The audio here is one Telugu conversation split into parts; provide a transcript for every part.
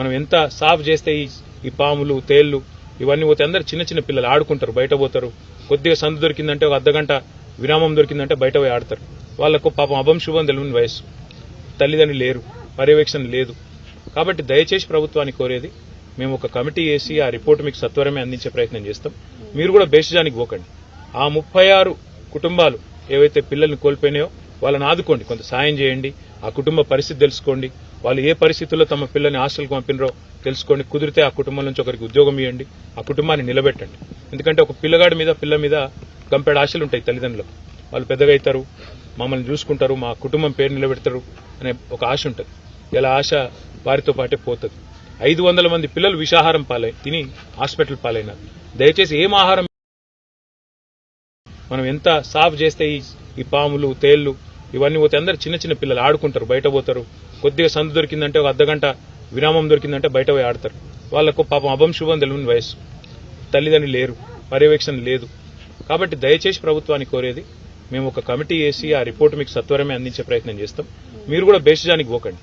మనం ఎంత సాఫ్ చేస్తే ఈ ఈ పాములు తేళ్ళు ఇవన్నీ పోతే అందరు చిన్న చిన్న పిల్లలు ఆడుకుంటారు బయట పోతారు. కొద్దిగా సందు దొరికిందంటే ఒక అర్ధగంట విరామం దొరికిందంటే బయట పోయి ఆడతారు. వాళ్ళకు పాపం అభం శుభం తెలియని వయస్సు. తల్లిదండ్రులు లేరు పర్యవేక్షణ లేదు. కాబట్టి దయచేసి ప్రభుత్వాన్ని కోరేది మేము ఒక కమిటీ వేసి ఆ రిపోర్ట్ మీకు సత్వరమే అందించే ప్రయత్నం చేస్తాం. మీరు కూడా బేషజానికి పోకండి. ఆ ముప్పై ఆరు కుటుంబాలు ఏవైతే పిల్లల్ని కోల్పోయినాయో వాళ్ళని ఆదుకోండి. కొంత సాయం చేయండి. ఆ కుటుంబ పరిస్థితి తెలుసుకోండి. వాళ్ళు ఏ పరిస్థితుల్లో తమ పిల్లల్ని హాస్టల్కి పంపినరో తెలుసుకొని కుదిరితే ఆ కుటుంబం నుంచి ఒకరికి ఉద్యోగం ఇవ్వండి ఆ కుటుంబాన్ని నిలబెట్టండి. ఎందుకంటే ఒక పిల్లగాడి మీద పిల్ల మీద గంపెడు ఆశలు ఉంటాయి తల్లిదండ్రులకు. వాళ్ళు పెద్దగా అవుతారు మమ్మల్ని చూసుకుంటారు మా కుటుంబం పేరు నిలబెడతారు అనే ఒక ఆశ ఉంటుంది. ఇలా ఆశ వారితో పాటే పోతుంది. ఐదు వందల మంది పిల్లలు విషాహారం పాలై తిని హాస్పిటల్ పాలైనారు. దయచేసి ఏం ఆహారం మనం ఎంత సాఫ్ చేస్తే ఈ ఈ పాములు తేళ్ళు ఇవన్నీ పోతే అందరు చిన్న చిన్న పిల్లలు ఆడుకుంటారు బయట పోతారు. కొద్దిగా సందు దొరికిందంటే ఒక అర్ధగంట విరామం దొరికిందంటే బయట పోయి ఆడతారు. వాళ్ళకు పాపం అభం శుభం తెలియని వయస్సు. తల్లిదండ్రులు లేరు పర్యవేక్షణ లేదు. కాబట్టి దయచేసి ప్రభుత్వాన్ని కోరేది మేము ఒక కమిటీ వేసి ఆ రిపోర్ట్ మీకు సత్వరమే అందించే ప్రయత్నం చేస్తాం. మీరు కూడా బేషజానికి పోకండి.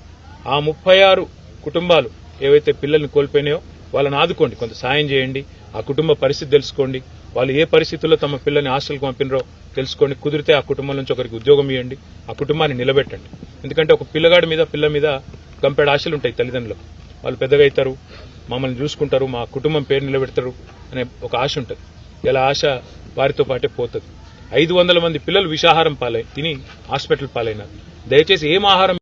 ఆ ముప్పై ఆరు కుటుంబాలు ఏవైతే పిల్లల్ని కోల్పోయినాయో వాళ్ళని ఆదుకోండి. కొంత సాయం చేయండి. ఆ కుటుంబ పరిస్థితి తెలుసుకోండి. వాళ్ళు ఏ పరిస్థితుల్లో తమ పిల్లల్ని హాస్టల్కి పంపినరో తెలుసుకోండి. కుదిరితే ఆ కుటుంబం నుంచి ఒకరికి ఉద్యోగం ఇవ్వండి. ఆ కుటుంబాన్ని నిలబెట్టండి. ఎందుకంటే ఒక పిల్లగాడి మీద పిల్ల మీద గంపెడు ఆశలు ఉంటాయి తల్లిదండ్రులకు. వాళ్ళు పెద్దగా అవుతారు మమ్మల్ని చూసుకుంటారు మా కుటుంబం పేరు నిలబెడతారు అనే ఒక ఆశ ఉంటుంది. ఇలా ఆశ వారితో పాటే పోతుంది. ఐదు వందల మంది పిల్లలు విషాహారం పాలై తిని హాస్పిటల్ పాలైనారు. దయచేసి ఏం ఆహారం